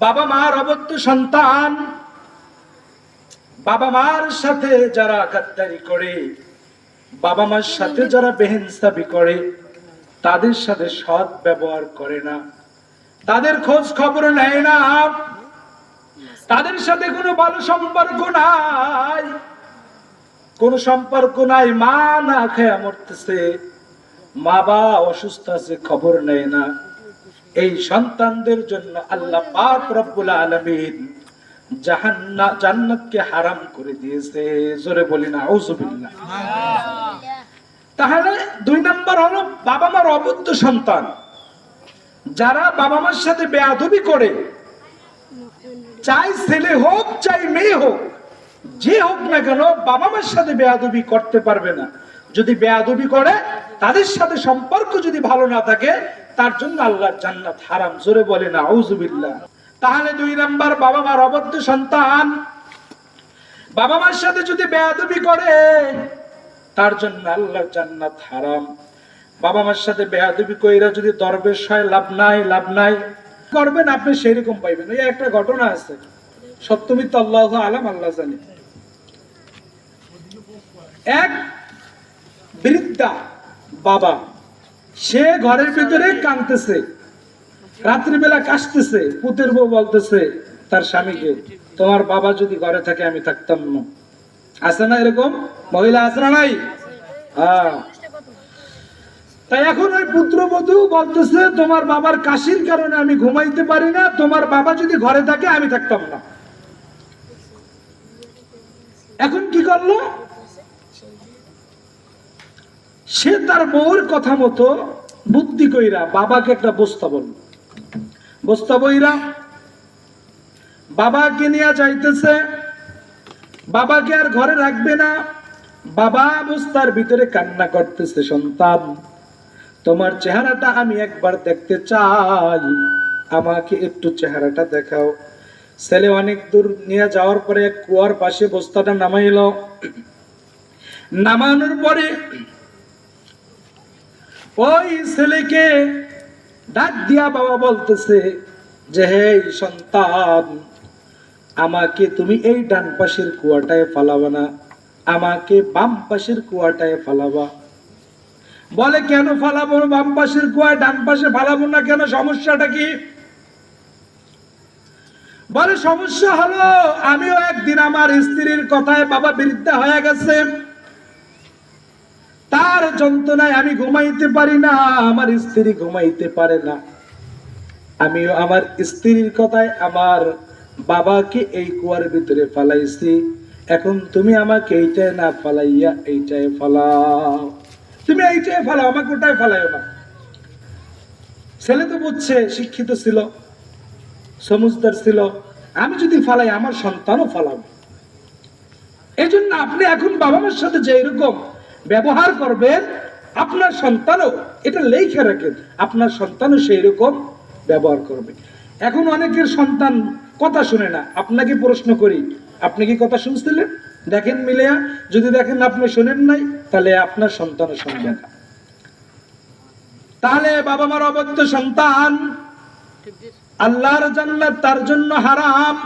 বাবা মার অবত্য সন্তান। বাবা মার সাথে যারা গাদ্দারি করে, বাবা মার সাথে যারা বেহেনসাবি করে, তাদের সাথে সৎ ব্যবহার করে না। তাদের খোঁজ খবর নেয় না। তাদের সাথে কোনো ভালো সম্পর্ক নাই। কোন সম্পর্ক নাই, মা না খেয়ে মরতেছে। মা বা অসুস্থ আছে, খবর নেয় না। এই সন্তানদের জন্য আল্লাহ পাক রব্বুল আলামিন জাহান্না, জান্নাতকে হারাম করে দিয়েছে। জোরে বলি না আউযুবিল্লাহ তাহলে দুই নাম্বার হলো বাবা মার অবুদ্ধ সন্তান। যারা বাবা মার সাথে বেয়াদবি করে, চাই ছেলে হোক, চাই মেয়ে হোক, যে হোক না কেন বাবা মার সাথে বেয়াদবি করতে পারবে না। যদি বেয়াদবি করে, তাদের সাথে সম্পর্ক যদি ভালো না থাকে তার জন্য আল্লাহর জান্নাত হারাম। জোরে বলে না আউজুবিল্লাহ তাহলে দুই নাম্বার বাবা মার অবদ্ধ সন্তান। বাবা মার সাথে যদি বেয়াদবি করে, তার জন্য আল্লাহর জান্নাত হারাম। বাবা মার সাথে বেয়াদবি কইরা যদি দরবেশ হয়, লাভ নাই লাভ নাই। করবেন, আপনি সেরকম পাইবেন। এই একটা ঘটনা আছে। সপ্তমী তো আল্লাহ আলাম, আল্লাহ জানে। এক বৃদ্ধা বাবা সে ঘরের ভিতরে কাঁদতেছে। রাত্রিবেলা কাশতেছে, পুতের বউ বলতেছে, তার স্বামীকে, তোমার বাবা যদি ঘরে থাকে, আমি থাকতাম না। আছে না এরকম? মহিলা আছে না নাই? হ্যাঁ। তাই এখন ওই পুত্রবধূ বলতেছে, তোমার বাবার কাশির কারণে আমি ঘুমাইতে পারি না, তোমার বাবা যদি ঘরে থাকে, আমি থাকতাম না। এখন কি করল? সে তার বউর কথা মতো বুদ্ধি কইরা বাবাকে একটা বস্তা বলল। বস্তা বইরা, বাবাকে নিয়ে যাইতেছে, বাবাকে আর ঘরে রাখবে না, বাবা বস্তার ভিতরে কান্না করতেছে, সন্তান, তোমার চেহারাটা আমি একবার দেখতে চাই, আমাকে একটু চেহারাটা দেখাও। ছেলে অনেক দূর নিয়ে যাওয়ার পরে কুয়ার পাশে বস্তাটা নামাইল। নামানোর পরে ওই ছেলেকে ডাক দিয়া বাবা বলতেছে যে হে সন্তান, আমাকে তুমি এই ডান পাশের কুয়াটায় ফালাবা না, আমাকে বাম পাশের কুয়াটায় ফালাবা। বলে, কেন ফালাবো? বাম পাশের কুয়ায় ডান পাশে ফালাবো না কেন? সমস্যাটা কি? বলে, সমস্যা হলো, আমিও একদিন আমার স্ত্রীর কথায় বাবা বৃদ্ধা হয়ে গেছে। তার যন্ত্রণায় আমি ঘুমাইতে পারি না, আমার স্ত্রী ঘুমাইতে পারে না। আমিও আমার স্ত্রীর কথায় আমার বাবাকে এই কুয়ার ভিতরে ফালাইছি। এখন তুমি আমাকে এইটাই না ফালাইয়া এইটাই ফালাও। তুমি এইটাই ফালাও, আমাকে ওটাই ফালাইও না। ছেলে তো বুঝছে, শিক্ষিত ছিল সমুজদার ছিল। আমি যদি ফালাই, আমার সন্তানও ফালাবে। এই জন্য আপনি এখন বাবা মার সাথে যে এরকম ব্যবহার করবেন আপনার সন্তানও, এটা লেখে রাখেন, আপনার সন্তানও সেই রকম ব্যবহার করবে। এখন অনেকের সন্তান কথা শুনে না, আপনাকে প্রশ্ন করি, আপনি কি কথা শুনছিলেন? দেখেন মিলেয়া, যদি দেখেন আপনি শোনেন নাই, তাহলে আপনার সন্তানও শুনবে না। তাহলে বাবা মার অবদ্ধ সন্তান, আল্লাহর জান্নাত তার জন্য হারাম।